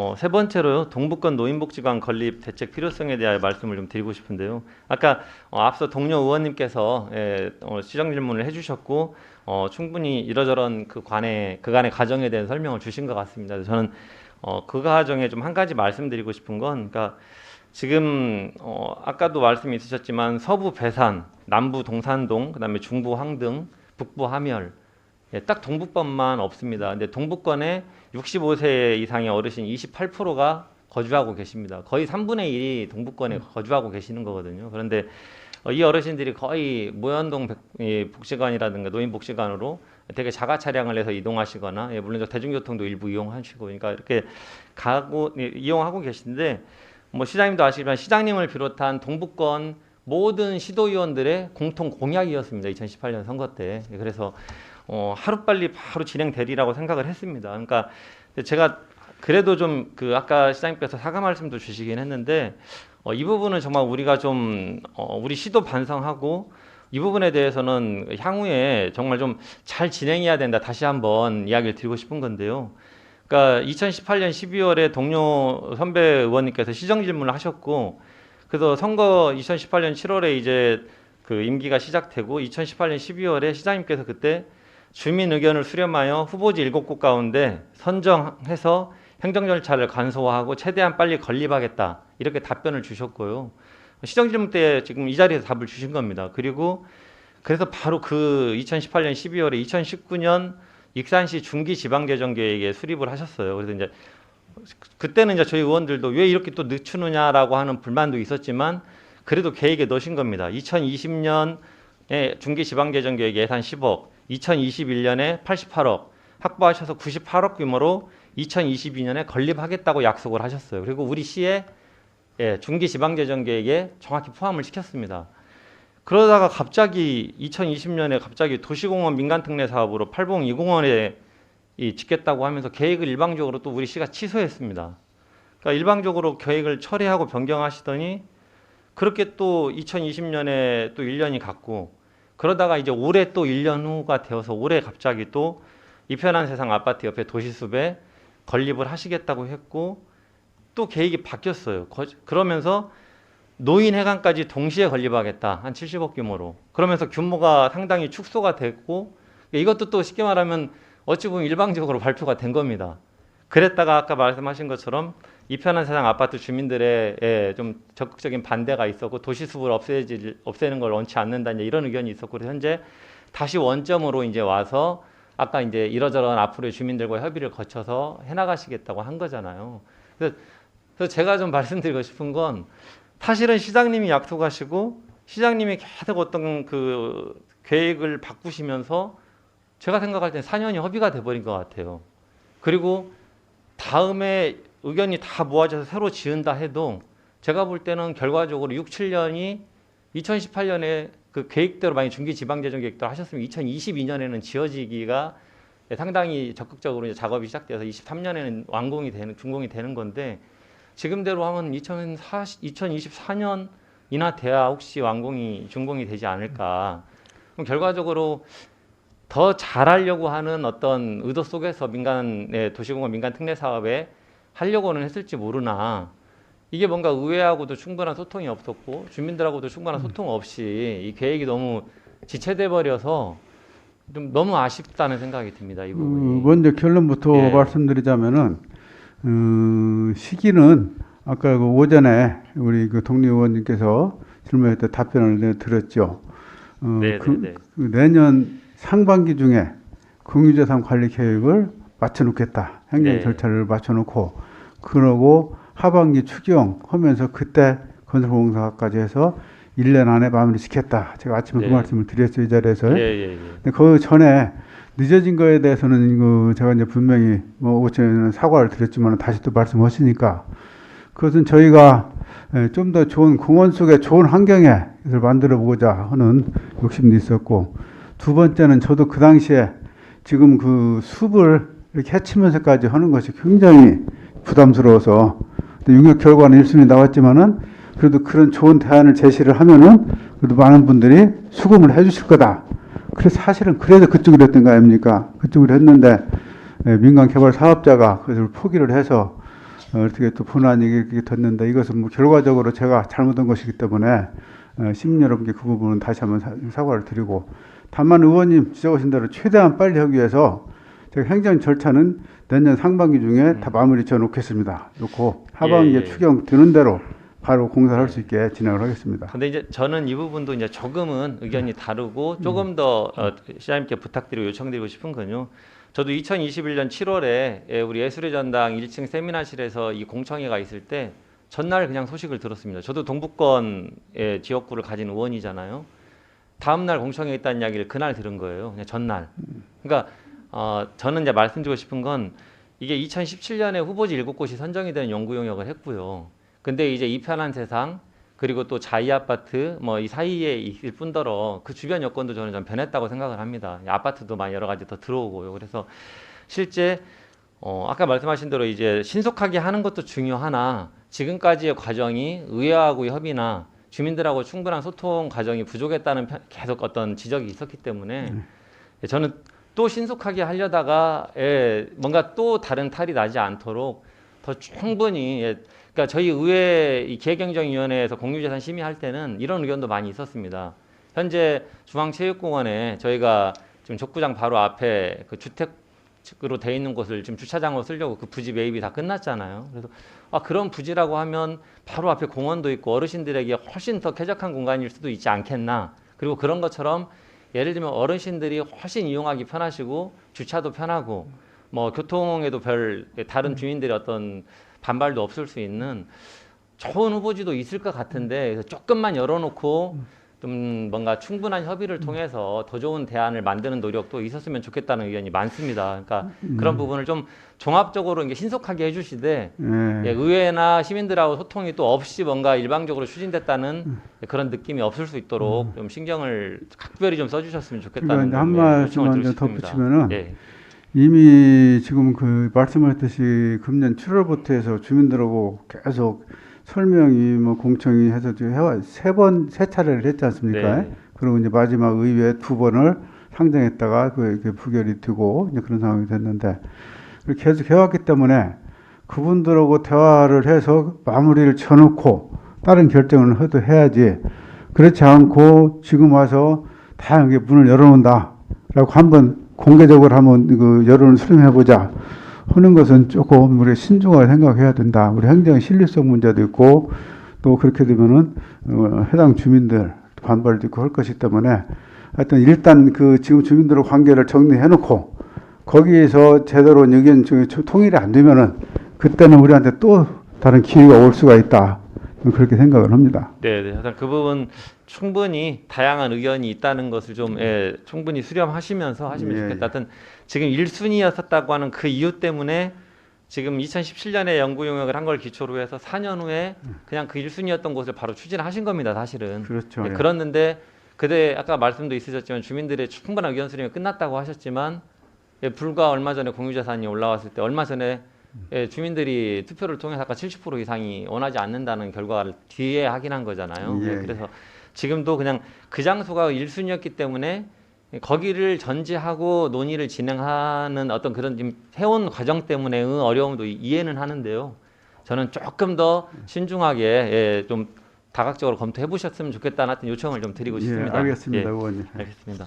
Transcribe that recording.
어, 세 번째로 동북권 노인복지관 건립 대책 필요성에 대하여 말씀을 좀 드리고 싶은데요. 아까 어, 앞서 동료 의원님께서 예, 어, 시정 질문을 해주셨고 어, 충분히 이러저런 그 관의 그간의 과정에 대한 설명을 주신 것 같습니다. 저는 어, 그 과정에 좀 한 가지 말씀드리고 싶은 건, 그러니까 지금 어, 아까도 말씀이 있으셨지만 서부 배산, 남부 동산동, 그다음에 중부 황등, 북부 함열, 예, 딱 동북권만 없습니다. 근데 동북권에 65세 이상의 어르신 28%가 거주하고 계십니다. 거의 3분의 1이 동북권에 거주하고 계시는 거거든요. 그런데 어, 이 어르신들이 거의 이 복지관이라든가 노인 복지관으로 되게 자가 차량을 내서 이동하시거나 예, 물론 저 대중교통도 일부 이용하시고 그러니까 이렇게 가고 예, 이용하고 계신데 뭐 시장님도 아시지만 시장님을 비롯한 동북권 모든 시도위원들의 공통 공약이었습니다. 2018년 선거 때. 예, 그래서 어, 하루빨리 바로 진행되리라고 생각을 했습니다. 그러니까 제가 그래도 좀 그 아까 시장님께서 사과 말씀도 주시긴 했는데 어, 이 부분은 정말 우리가 좀 어, 우리 시도 반성하고 이 부분에 대해서는 향후에 정말 좀 잘 진행해야 된다. 다시 한번 이야기를 드리고 싶은 건데요. 그러니까 2018년 12월에 동료 선배 의원님께서 시정 질문을 하셨고 그래서 선거 2018년 7월에 이제 그 임기가 시작되고 2018년 12월에 시장님께서 그때 주민 의견을 수렴하여 후보지 7곳 가운데 선정해서 행정 절차를 간소화하고 최대한 빨리 건립하겠다 이렇게 답변을 주셨고요. 시정 질문 때 지금 이 자리에서 답을 주신 겁니다. 그리고 그래서 바로 그 2018년 12월에 2019년 익산시 중기 지방재정 계획에 수립을 하셨어요. 그래서 이제 그때는 이제 저희 의원들도 왜 이렇게 또 늦추느냐라고 하는 불만도 있었지만 그래도 계획에 넣으신 겁니다. 2020년에 중기 지방재정 계획 예산 10억, 2021년에 88억 확보하셔서 98억 규모로 2022년에 건립하겠다고 약속을 하셨어요. 그리고 우리 시에 예, 중기 지방재정 계획에 정확히 포함을 시켰습니다. 그러다가 갑자기 2020년에 갑자기 도시공원 민간특례 사업으로 팔봉 2공원에 이 짓겠다고 하면서 계획을 일방적으로 또 우리 시가 취소했습니다. 그러니까 일방적으로 계획을 철회하고 변경하시더니 그렇게 또 2020년에 또 1년이 갔고 그러다가 이제 올해 또 1년 후가 되어서 올해 갑자기 또 이 편한 세상 아파트 옆에 도시숲에 건립을 하시겠다고 했고 또 계획이 바뀌었어요. 거- 그러면서 노인 해관까지 동시에 건립하겠다 한 70억 규모로 그러면서 규모가 상당히 축소가 됐고 이것도 또 쉽게 말하면 어찌 보면 일방적으로 발표가 된 겁니다. 그랬다가 아까 말씀하신 것처럼 이 편한 세상 아파트 주민들의 예, 좀 적극적인 반대가 있었고 도시숲을 없애지 없애는 걸 원치 않는다 이제 이런 의견이 있었고 현재 다시 원점으로 이제 와서 아까 이제 이러저런 앞으로의 주민들과 협의를 거쳐서 해나가시겠다고 한 거잖아요. 그래서, 그래서 제가 좀 말씀드리고 싶은 건 사실은 시장님이 약속하시고 시장님이 계속 어떤 그 계획을 바꾸시면서 제가 생각할 때 4년이 허비가 돼버린 것 같아요. 그리고 다음에 의견이 다 모아져서 새로 지은다 해도 제가 볼 때는 결과적으로 6, 7년이 2018년에 그 계획대로 만약 중기 지방 재정 계획대로 하셨으면 2022년에는 지어지기가 상당히 적극적으로 이제 작업이 시작돼서 23년에는 완공이 되는 준공이 되는 건데 지금대로 하면 2040, 2024년이나 돼야 혹시 완공이 준공이 되지 않을까. 그럼 결과적으로 더 잘하려고 하는 어떤 의도 속에서 민간의 도시공원 민간 특례 사업에 하려고는 했을지 모르나 이게 뭔가 의회하고도 충분한 소통이 없었고 주민들하고도 충분한 소통 없이 이 계획이 너무 지체돼 버려서 좀 너무 아쉽다는 생각이 듭니다. 이 어, 부분이. 먼저 결론부터 예. 말씀드리자면은 어, 시기는 아까 그 오전에 우리 그 동료 의원님께서 질문할 때 답변을 들었죠. 어, 네, 그, 네, 네. 그 내년 상반기 중에 공유재산 관리 계획을 맞춰놓겠다. 행정 네. 절차를 맞춰놓고 그러고 하반기 추경하면서 그때 건설공사까지 해서 1년 안에 마무리 짓겠다. 제가 아침에 네. 그 말씀을 드렸어요 이 자리에서. 예, 예, 예. 근데 그 전에 늦어진 거에 대해서는 이거 제가 이제 분명히 뭐 오천에는 사과를 드렸지만 다시 또 말씀하시니까 그것은 저희가 좀 더 좋은 공원 속에 좋은 환경에 이걸 만들어 보고자 하는 욕심도 있었고 두 번째는 저도 그 당시에 지금 그 숲을 이렇게 해치면서까지 하는 것이 굉장히 부담스러워서 용역 결과는 1순위 나왔지만은 그래도 그런 좋은 대안을 제시를 하면은 그래도 많은 분들이 수긍을 해주실 거다. 그래서 사실은 그래서 그쪽으로 했던 거 아닙니까? 그쪽으로 했는데 예, 민간 개발 사업자가 그것을 포기를 해서 어, 어떻게 또 분한이 이렇게 됐는데 이것은 뭐 결과적으로 제가 잘못한 것이기 때문에 어, 시민 여러분께 그 부분은 다시 한번 사, 사과를 드리고 다만 의원님 지적하신 대로 최대한 빨리 하기 위해서 제가 행정 절차는 내년 상반기 중에 다 마무리 져 놓겠습니다. 놓고 하반기에 예. 추경 드는 대로 바로 공사를 할 수 있게 진행을 하겠습니다. 근데 이제 저는 이 부분도 이제 조금은 의견이 다르고 조금 더 어, 시장님께 부탁드리고 요청드리고 싶은 건요. 저도 2021년 7월에 예, 우리 예술의 전당 1층 세미나실에서 이 공청회가 있을 때 전날 그냥 소식을 들었습니다. 저도 동북권의 지역구를 가진 의원이잖아요. 다음 날 공청회 있다는 이야기를 그날 들은 거예요. 그냥 전날. 그러니까 어, 저는 이제 말씀드리고 싶은 건 이게 2017년에 후보지 일곱 곳이 선정이 되는 연구 용역을 했고요. 근데 이제 이 편한 세상 그리고 또 자이 아파트 뭐 이 사이에 있을 뿐더러 그 주변 여건도 저는 좀 변했다고 생각을 합니다. 아파트도 많이 여러 가지 더 들어오고요. 그래서 실제 어 아까 말씀하신 대로 이제 신속하게 하는 것도 중요하나 지금까지의 과정이 의회하고 협의나 주민들하고 충분한 소통 과정이 부족했다는 편- 계속 어떤 지적이 있었기 때문에 저는 또 신속하게 하려다가 예, 뭔가 또 다른 탈이 나지 않도록 더 충분히 예, 그러니까 저희 의회 이 기획행정위원회에서 공유재산 심의할 때는 이런 의견도 많이 있었습니다. 현재 중앙체육공원에 저희가 지금 족구장 바로 앞에 그 주택으로 돼 있는 곳을 지금 주차장으로 쓰려고 그 부지 매입이 다 끝났잖아요. 그래서 아 그런 부지라고 하면 바로 앞에 공원도 있고 어르신들에게 훨씬 더 쾌적한 공간일 수도 있지 않겠나. 그리고 그런 것처럼 예를 들면 어르신들이 훨씬 이용하기 편하시고 주차도 편하고 뭐 교통에도 별 다른 주민들의 어떤 반발도 없을 수 있는 좋은 후보지도 있을 것 같은데 조금만 열어놓고 좀 뭔가 충분한 협의를 통해서 더 좋은 대안을 만드는 노력도 있었으면 좋겠다는 의견이 많습니다. 그러니까 그런 부분을 좀 종합적으로 이게 신속하게 해주시되 예. 예, 의회나 시민들하고 소통이 또 없이 뭔가 일방적으로 추진됐다는 그런 느낌이 없을 수 있도록 좀 신경을 각별히 좀 써주셨으면 좋겠다는 그러니까 한 좀, 예, 말씀만 요청을 좀. 덧붙이면은 예. 이미 지금 그 말씀하셨듯이 금년 7월부터 해서 주민들하고 계속 설명이 뭐 공청이 해서 해와 세 번 세 차례를 했지 않습니까? 네. 그리고 이제 마지막 의회 두 번을 상정했다가 그 이렇게 부결이 되고 이제 그런 상황이 됐는데 그렇게 계속 해왔기 때문에 그분들하고 대화를 해서 마무리를 쳐놓고 다른 결정을 해도 해야지 그렇지 않고 지금 와서 다양하게 문을 열어놓는다라고 한번 공개적으로 한번 그 여론을 수렴해보자 하는 것은 조금 우리 신중하게 생각해야 된다. 우리 행정 신뢰성 문제도 있고 또 그렇게 되면은 어, 해당 주민들 반발도 있고 할 것이기 때문에 하여튼 일단 그 지금 주민들의 관계를 정리해 놓고 거기에서 제대로 의견 통일이 안 되면은 그때는 우리한테 또 다른 기회가 올 수가 있다. 그렇게 생각을 합니다. 네, 네. 그 부분 충분히 다양한 의견이 있다는 것을 좀 예, 충분히 수렴하시면서 하시면 예, 좋겠다. 하여튼 지금 1순위였었다고 하는 그 이유 때문에 지금 2017년에 연구 용역을 한 걸 기초로 해서 4년 후에 그냥 그 1순위였던 곳을 바로 추진하신 겁니다, 사실은. 그렇죠. 예, 예. 그렇는데 그때 아까 말씀도 있으셨지만 주민들의 충분한 의견 수렴이 끝났다고 하셨지만 예, 불과 얼마 전에 공유자산이 올라왔을 때 얼마 전에 예, 주민들이 투표를 통해서 아까 70% 이상이 원하지 않는다는 결과를 뒤에 확인한 거잖아요. 예. 예, 그래서 지금도 그냥 그 장소가 1순위였기 때문에 거기를 전제하고 논의를 진행하는 어떤 그런 지금 해온 과정 때문에 어려움도 이- 이해는 하는데요. 저는 조금 더 신중하게 예, 좀 다각적으로 검토해 보셨으면 좋겠다는 요청을 좀 드리고 예, 싶습니다. 알겠습니다, 예, 의원님. 알겠습니다.